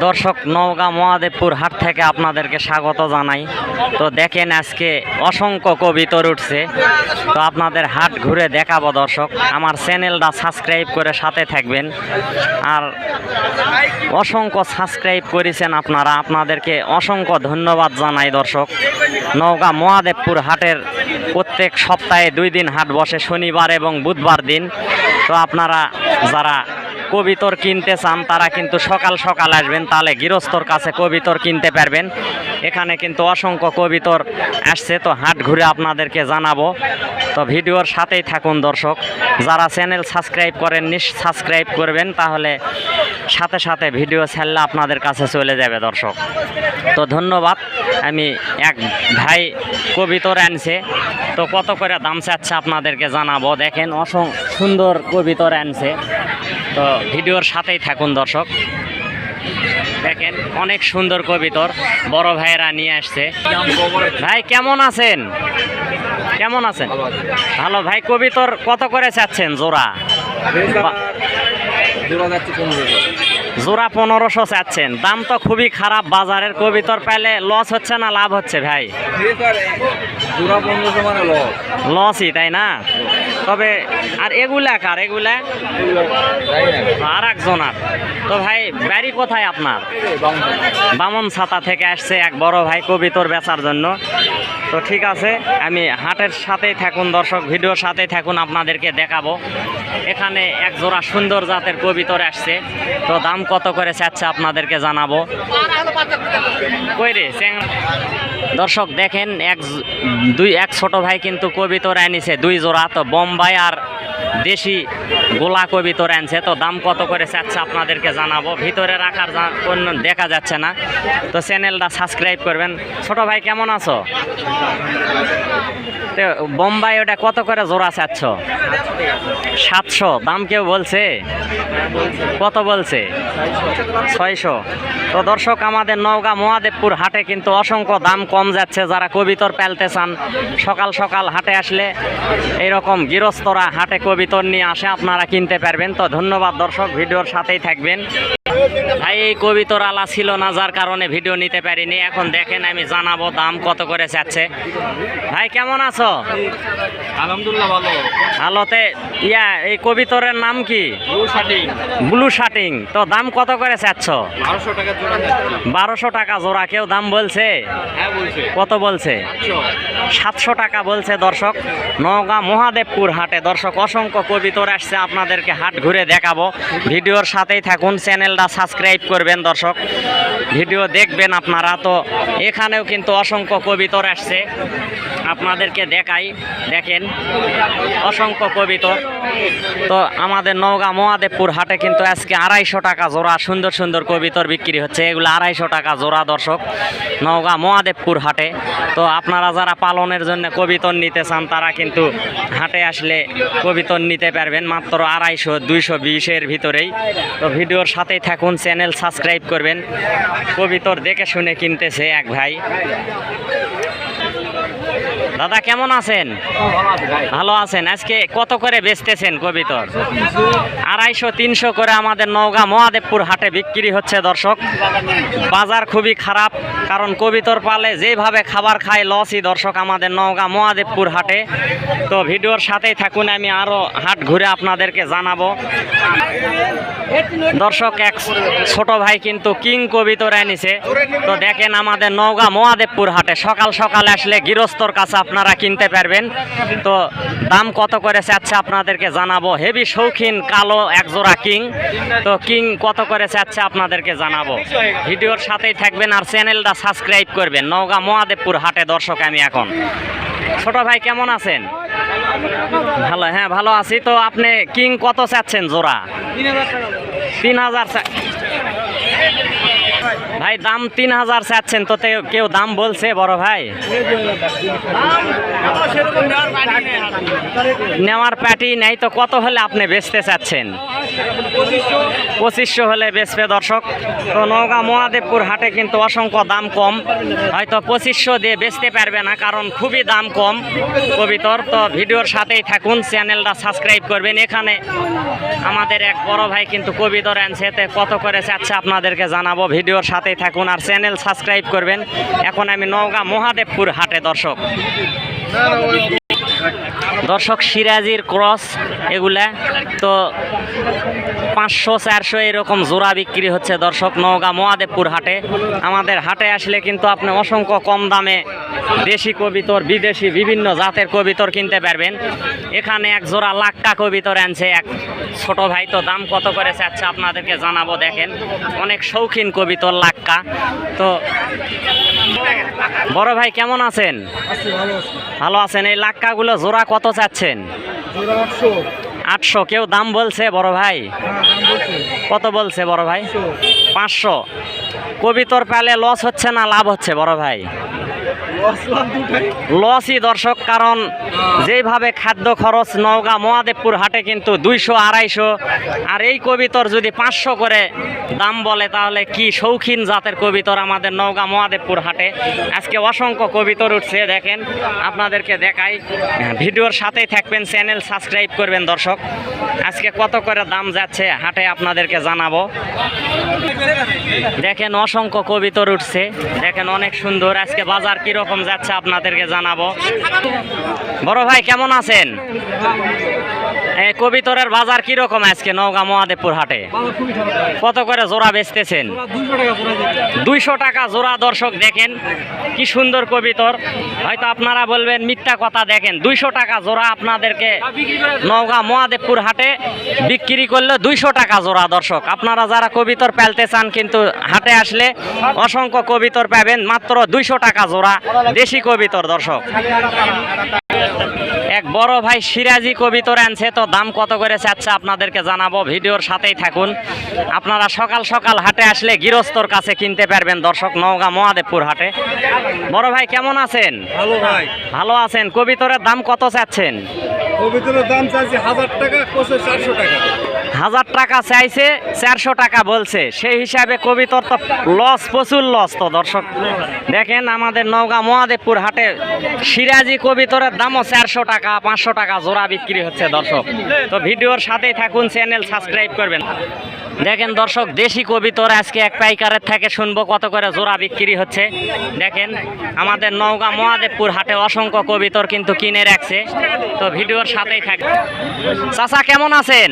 দর্শক, নওগাঁ মহাদেবপুর হাট থেকে আপনাদেরকে স্বাগত জানাই। তো দেখেন আজকে অসংখ্য কবিতর উঠছে। তো আপনাদের হাট ঘুরে দেখাবো দর্শক। আমার চ্যানেলটা সাবস্ক্রাইব করে সাথে থাকবেন। আর অসংখ্য সাবস্ক্রাইব করেছেন আপনারা। আপনাদেরকে অসংখ্য ধন্যবাদ জানাই দর্শক। নওগাঁ মহাদেবপুর হাটের প্রত্যেক সপ্তাহে দুই দিন হাট বসে, শনিবার এবং বুধবার দিন। তো আপনারা যারা কবিতর কিনতে চান, তারা কিন্তু সকাল সকাল আসবেন। তাহলে গৃহস্থর কাছে কবিতর কিনতে পারবেন। এখানে কিন্তু অসংখ্য কবিতর আসছে। তো হাট ঘুরে আপনাদেরকে জানাব। তো ভিডিওর সাথেই থাকুন দর্শক। যারা চ্যানেল সাবস্ক্রাইব করেন নিস সাবস্ক্রাইব করবেন, তাহলে সাথে সাথে ভিডিও ছাড়লে আপনাদের কাছে চলে যাবে দর্শক। তো ধন্যবাদ। আমি এক ভাই কবিতর আনছে। তো কত করে দাম চাচ্ছে আপনাদেরকে জানাব। দেখেন অসং, সুন্দর কবিতর আনছে। তো ভিডিওর সাথেই থাকুন দর্শক। দেখেন, অনেক সুন্দর কবিতর বড় ভাইয়েরা নিয়ে আসছে। ভাই, কেমন আছেন? কেমন আছেন? ভালো, ভাই, কবিতর কত করে চাচ্ছেন জোড়া? জোড়া পনেরোশো চাচ্ছেন। দাম তো খুবই খারাপ, বাজারের কবিতর পেলে লস হচ্ছে না, লাভ হচ্ছে, ভাই? লসই তাই না? তবে আর এগুলা কার এগুলা আর একজনার। তো ভাই বাড়ি কোথায় আপনার? বামন ছাতা থেকে আসছে এক বড় ভাই কবিতর বেচার জন্য। তো ঠিক আছে আমি হাটের সাথেই থাকুন দর্শক ভিডিওর সাথেই থাকুন আপনাদেরকে দেখাবো। এখানে এক জোড়া সুন্দর জাতের কবিতর আসছে। তো দাম কত করে চাচ্ছে আপনাদেরকে জানাব? দর্শক, দেখেন, এক দুই, এক ছোট ভাই কিন্তু কবি কবিতর আনিছে, দুই জোড়া তো বোম্বাই আর দেশি গোলা কবি কবিতর আনছে। তো দাম কত করে চাচ্ছে আপনাদেরকে জানাব। ভিতরে রাখার অন্য দেখা যাচ্ছে না। তো চ্যানেলটা সাবস্ক্রাইব করবেন। ছোট ভাই, কেমন আছো? বোম্বাই ওটা কত করে জোড়া চাচ্ছ? সাতশো। দাম কেউ বলছে? কত বলছে? ছয়শো। তো দর্শক, আমাদের নওগাঁ মহাদেবপুর হাটে কিন্তু অসংখ্য দাম কম যাচ্ছে। যারা কবিতর পেলতে চান, সকাল সকাল হাটে আসলে এইরকম গৃহস্থরা হাটে কবিতর নিয়ে আসে, আপনারা কিনতে পারবেন। তো ধন্যবাদ দর্শক, ভিডিওর সাথেই থাকবেন। ভাই এই কবিতর আলা ছিল না যার কারণে ভিডিও নিতে পারিনি। এখন দেখেন আমি জানাব দাম কত করে চাচ্ছে ভাই কেমন আছো? আলহামদুলিল্লাহ ভালো। হালতে ইয়া এই কবিতরের নাম কি? ব্লু শার্টিং ব্লু শার্টিং তো দাম কত করে চাচ্ছ বারোশো টাকা জোড়া বারোশো টাকা জোড়া কেউ দাম বলছে? হ্যাঁ কত বলছে? সাতশো টাকা বলছে দর্শক। নওগাঁ মহাদেবপুর হাটে দর্শক অসংখ্য কবিতর আসছে। আপনাদেরকে হাট ঘুরে দেখাবো। ভিডিওর সাথেই থাকুন চ্যানেলটা সাবস্ক্রাইব করবেন দর্শক। ভিডিও দেখবেন আপনারা। তো এখানেও কিন্তু অসংখ্য কবিতর আসছে। আপনাদেরকে দেখাই, দেখেন, অসংখ্য কবিতর তো আমাদের নওগাঁ মহাদেবপুর হাটে কিন্তু আজকে আড়াইশো টাকা জোড়া সুন্দর সুন্দর কবিতর বিক্রি হচ্ছে। এগুলো আড়াইশো টাকা জোড়া দর্শক, নওগাঁ মহাদেবপুর হাটে। তো আপনারা যারা পালনের জন্য কবিতর নিতে চান, তারা কিন্তু হাটে আসলে কবিতর নিতে পারবেন মাত্র আড়াইশো, দুইশো বিশের ভিতরেই। তো ভিডিওর সাথেই থাকুন, চ্যানেল সাবস্ক্রাইব করবেন। কবিতর দেখে শুনে কিনতেছে এক ভাই। দাদা কেমন আছেন? ভালো আছেন। আজকে কত করে বেচতেছেন কবিতর আড়াইশো, তিনশো করে আমাদের নওগাঁ মহাদেবপুর হাটে বিক্রি হচ্ছে দর্শক। বাজার খুবই খারাপ, কারণ কবিতর পালে যেভাবে খাবার খায় লসই দর্শক আমাদের নওগাঁ মহাদেবপুর হাটে। তো ভিডিওর সাথেই থাকুন, আমি আরও হাট ঘুরে আপনাদেরকে জানাব। দর্শক, এক ছোট ভাই কিন্তু কিং কবিতর এনেছে। তো দেখেন আমাদের নওগাঁ মহাদেবপুর হাটে সকাল সকাল আসলে গৃহস্থর কাছে আপনারা কিনতে পারবেন। তো দাম কত করে চাচ্ছে আপনাদেরকে জানাব। হেভি শৌখিন কালো একজোড়া কিং। তো কিং কত করে চাচ্ছে আপনাদেরকে জানাব। ভিডিওর সাথেই থাকবেন আর চ্যানেলটা সাবস্ক্রাইব করবেন। নওগাঁ মহাদেবপুর হাটে দর্শক আমি এখন। ছোট ভাই, কেমন আছেন? ভালো হ্যাঁ ভালো আছি। তো আপনি কিং কত চাচ্ছেন জোড়া? তিন হাজার ভাই, দাম তিন হাজার চাচ্ছেন, তো কেউ দাম বলছে, বড় ভাই? নেওয়ার প্যাটি নেই, তো কত হলে আপনি বেচতে চাচ্ছেন? পঁচিশশো হলে বেচবে দর্শক। তো নওগাঁ মহাদেবপুর হাটে কিন্তু অসংখ্য দাম কম। হয়তো পঁচিশশো দিয়ে বেচতে পারবে না, কারণ খুবই দাম কম কবিতর। তো ভিডিওর সাথেই থাকুন, চ্যানেলটা সাবস্ক্রাইব করবেন। এখানে আমাদের এক বড় ভাই কিন্তু কবিতর আনছে এতে কত করে চাচ্ছে আপনাদেরকে জানাব। ভিডিওর সাথেই থাকুন আর চ্যানেল সাবস্ক্রাইব করবেন। এখন আমি নওগাঁ মহাদেবপুর হাটে দর্শক। দর্শক সিরাজির ক্রস এগুলা, তো পাঁচশো, চারশো এরকম জোড়া বিক্রি হচ্ছে দর্শক নওগাঁ মহাদেবপুর হাটে। আমাদের হাটে আসলে কিন্তু আপনি অসংখ্য কম দামে দেশি কবিতর, বিদেশি বিভিন্ন জাতের কবিতর কিনতে পারবেন। এখানে এক জোড়া লাক্কা কবিতর আনছে এক ছোট ভাই, তো দাম কত করে চাচ্ছে আপনাদেরকে জানাব দেখেন। অনেক শৌখিন কবিতর লাক্কা, তো বড় ভাই কেমন আছেন? ভালো আছেন? এই লাক্কাগুলো জোড়া কত চাচ্ছেন? আটশো। কেউ দাম বলছে বড় ভাই? কত বলছে বড় ভাই? পাঁচশো। কবিতর পালে লস হচ্ছে না লাভ হচ্ছে বড় ভাই? লসই দর্শক, কারণ যেইভাবে খাদ্য খরচ নওগাঁ মহাদেবপুর হাটে কিন্তু দুইশো, আড়াইশো, আর এই কবিতর যদি পাঁচশো করে দাম বলে, তাহলে কি শৌখিন জাতের কবিতর আমাদের নওগাঁ মহাদেবপুর হাটে? আজকে অসংখ্য কবিতর উঠছে, দেখেন, আপনাদেরকে দেখাই। ভিডিওর সাথেই থাকবেন, চ্যানেল সাবস্ক্রাইব করবেন দর্শক। আজকে কত করে দাম যাচ্ছে হাটে আপনাদেরকে জানাব। দেখেন, অসংখ্য কবিতর উঠছে, দেখেন অনেক সুন্দর। আজকে বাজার কীরকম যাচ্ছে আপনাদেরকে জানাব। বড় ভাই কেমন আছেন? কবিতরের বাজার কীরকম আজকে নওগাঁ মহাদেবপুর হাটে? কত করে জোড়া বেচতেছেন? দুইশো টাকা জোড়া দর্শক দেখেন কি সুন্দর কবিতর। হয়তো আপনারা বলবেন মিথ্যা কথা দেখেন দুইশো টাকা জোড়া আপনাদেরকে নওগাঁ মহাদেবপুর হাটে বিক্রি করলে দুইশো টাকা জোড়া দর্শক। আপনারা যারা কবিতর পেলতে চান কিন্তু হাটে আসলে অসংখ্য কবিতর পাবেন মাত্র দুইশো টাকা জোড়া দেশি কবিতর দর্শক। এক বড় ভাই সিরাজি কবিতর আনছে তো দাম কত করে চাচ্ছে আপনাদেরকে জানাব ভিডিওর সাথেই থাকুন। আপনারা সকাল সকাল হাটে আসলে গৃহস্থর কাছে কিনতে পারবেন দর্শক নওগাঁ মহাদেবপুর হাটে। বড় ভাই কেমন আছেন? ভালো ভাই। ভালো আছেন। কবিতরের দাম কত চাচ্ছেন? কবিতরের দাম চাচ্ছি হাজার টাকা কোষে চারশো টাকা। হাজার টাকা চাইছে, চারশো টাকা বলছে। সেই হিসাবে কবিতর তো লস প্রচুর লস তো দর্শক। দেখেন আমাদের নওগাঁ মহাদেবপুর হাটে সিরাজি কবিতরের দামও চারশো টাকা, পাঁচশো টাকা জোড়া বিক্রি হচ্ছে দর্শক। তো ভিডিওর সাথেই থাকুন, চ্যানেল সাবস্ক্রাইব করবেন। দেখেন দর্শক, দেশি কবিতর আজকে এক পাইকারের থেকে শুনব কত করে জোড়া বিক্রি হচ্ছে। দেখেন, আমাদের নওগাঁ মহাদেবপুর হাটে অসংখ্য কবিতর কিন্তু কিনে রাখছে। তো ভিডিওর সাথেই থাকবে চাচা, কেমন আছেন?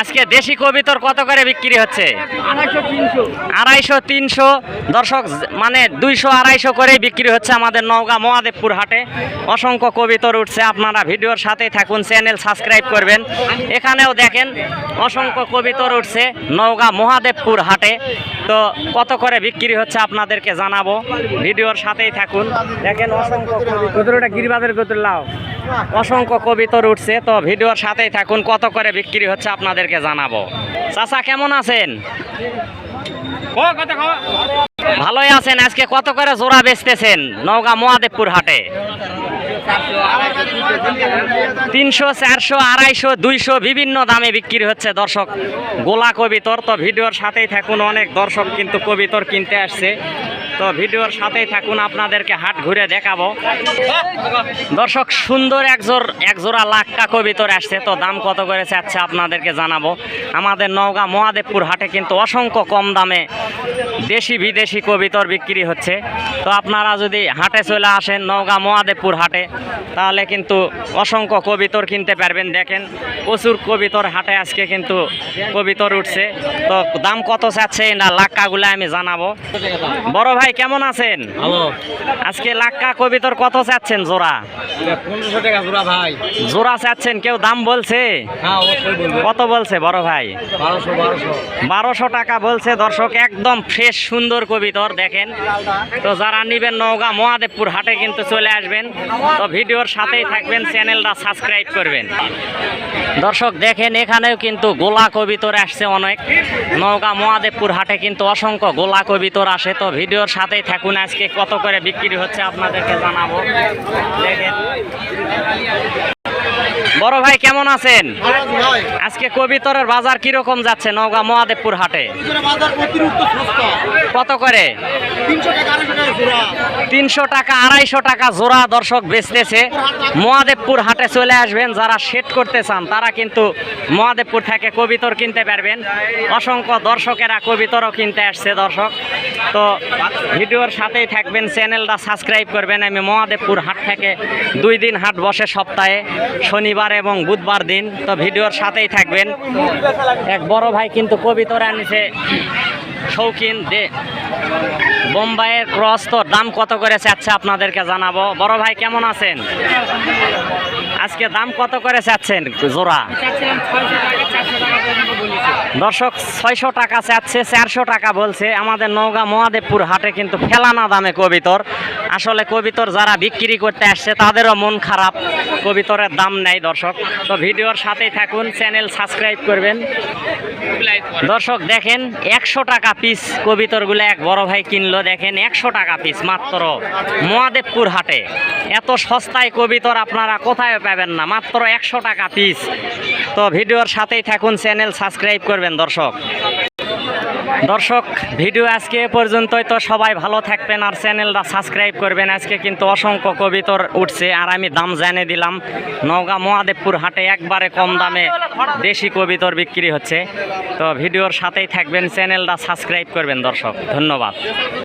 আজকে দেশি কবিতর কত করে বিক্রি হচ্ছে? আড়াইশো, তিনশো। দর্শক মানে দুইশো, আড়াইশো করে বিক্রি হচ্ছে আমাদের নওগাঁ মহাদেবপুর হাটে। অসংখ্য কবিতর উঠছে, আপনারা ভিডিওর সাথেই থাকুন, চ্যানেল সাবস্ক্রাইব করবেন। এখানেও দেখেন, অসংখ্য কবিতর উঠছে নওগাঁ মহাদেবপুর হাটে। তো কত করে বিক্রি হচ্ছে আপনাদেরকে জানাব। ভিডিওর সাথেই থাকুন। দেখেন অসংখ্য কবিতরটা গিরিবাদের কতুল্লাও অসংখ্য কবিতর উঠছে। তো ভিডিওর সাথেই থাকুন কত করে বিক্রি হচ্ছে আপনাদেরকে জানাব। চাচা কেমন আছেন? ভালোই আছেন। আজকে কত করে জোড়া বেচতেছেন নওগাঁ মহাদেবপুর হাটে? তিনশো, চারশো, আড়াইশো, দুইশো বিভিন্ন দামে বিক্রি হচ্ছে, দর্শক। গোলা কবিতর তো ভিডিওর সাথেই থাকুন, অনেক দর্শক কিন্তু কবিতর কিনতে আসছে। তো ভিডিওর সাথেই থাকুন, আপনাদেরকে হাট ঘুরে দেখাবো। দর্শক, সুন্দর একজোর একজোড়া লাক্কা কবিতর আসছে, তো দাম কত করে চাচ্ছে আপনাদেরকে জানাব। আমাদের নওগাঁ মহাদেবপুর হাটে কিন্তু অসংখ্য কম দামে দেশি বিদেশি কবিতর বিক্রি হচ্ছে। তো আপনারা যদি হাটে চলে আসেন নওগাঁ মহাদেবপুর হাটে, তাহলে কিন্তু অসংখ্য কবিতর কিনতে পারবেন। দেখেন, প্রচুর কবিতর হাটে আজকে কিন্তু কবিতর উঠছে। তো দাম কত চাচ্ছে না লাক্কাগুলো আমি জানাব। বড় ভাই কেমন আছেন? আজকে লাক্কা কবিতর কত চাচ্ছেন জোড়া? জোড়া ভাই। চাচ্ছেন কেউ দাম বলছে? হ্যাঁ কত বলছে বড় ভাই? বারোশো টাকা বলছে দর্শক একদম ফ্রেশ সুন্দর কবিতর দেখেন। তো যারা নিবেন নওগাঁ মহাদেবপুর হাটে কিন্তু চলে আসবেন। তো ভিডিওর সাথেই থাকবেন চ্যানেলটা সাবস্ক্রাইব করবেন। দর্শক দেখেন এখানেও কিন্তু গোলা কবিতর আসছে অনেক। নওগাঁ মহাদেবপুর হাটে কিন্তু অসংখ্য গোলা কবিতর আসে। তো ভিডিওর সাথেই থাকুন আজকে কত করে বিক্রি হচ্ছে আপনাদেরকে জানাব। দেখেন। বড় ভাই কেমন আছেন? আজকে কবিতরের বাজার কীরকম যাচ্ছে নওগাঁ মহাদেবপুর হাটে? কত করে? তিনশো টাকা আড়াইশো টাকা জোড়া। তিনশো টাকা আড়াইশো টাকা জোড়া দর্শক বেচতেছে। মহাদেবপুর হাটে চলে আসবেন যারা সেট করতে চান তারা কিন্তু মহাদেবপুর থেকে কবিতর কিনতে পারবেন। অসংখ্য দর্শকেরা কবিতরও কিনতে আসছে দর্শক। তো ভিডিওর সাথেই থাকবেন চ্যানেলটা সাবস্ক্রাইব করবেন। আমি মহাদেবপুর হাট থেকে দুই দিন হাট বসে সপ্তাহে শনিবার এবং বুধবার দিন। তো ভিডিওর সাথেই থাকবেন। এক বড় ভাই কিন্তু কবিতর আনিছে শৌখিন দে বোম্বাইয়ের ক্রস, তো দাম কত করে চাচ্ছে আপনাদেরকে জানাব। বড় ভাই, কেমন আছেন? আজকে দাম কত করে চাচ্ছেন জোড়া? দর্শক, ছয়শো টাকা চাচ্ছে, চারশো টাকা বলছে। আমাদের নওগাঁ মহাদেবপুর হাটে কিন্তু ফেলানা দামে কবিতর। আসলে কবিতর যারা বিক্রি করতে আসছে, তাদেরও মন খারাপ। কবিতরের দাম নেই, দর্শক। তো ভিডিওর সাথেই থাকুন, চ্যানেল সাবস্ক্রাইব করবেন। দর্শক, দেখেন, একশো টাকা পিস কবিতরগুলো এক বড় ভাই কিনলো। দেখেন, একশো টাকা পিস মাত্র মহাদেবপুর হাটে। এত সস্তায় কবিতর আপনারা কোথায় পাবেন না? মাত্র একশো টাকা পিস তো ভিডিওর সাথেই থাকুন, চ্যানেল সাবস্ক্রাইব করবেন, দর্শক। দর্শক, ভিডিও আজকে এ পর্যন্তই। তো সবাই ভালো থাকবেন আর চ্যানেলটা সাবস্ক্রাইব করবেন। আজকে কিন্তু অসংখ্য কবিতর উঠছে আর আমি দাম জানে দিলাম। নওগাঁ মহাদেবপুর হাটে একবারে কম দামে দেশি কবিতর বিক্রি হচ্ছে। তো ভিডিওর সাথেই থাকবেন, চ্যানেলটা সাবস্ক্রাইব করবেন দর্শক। ধন্যবাদ।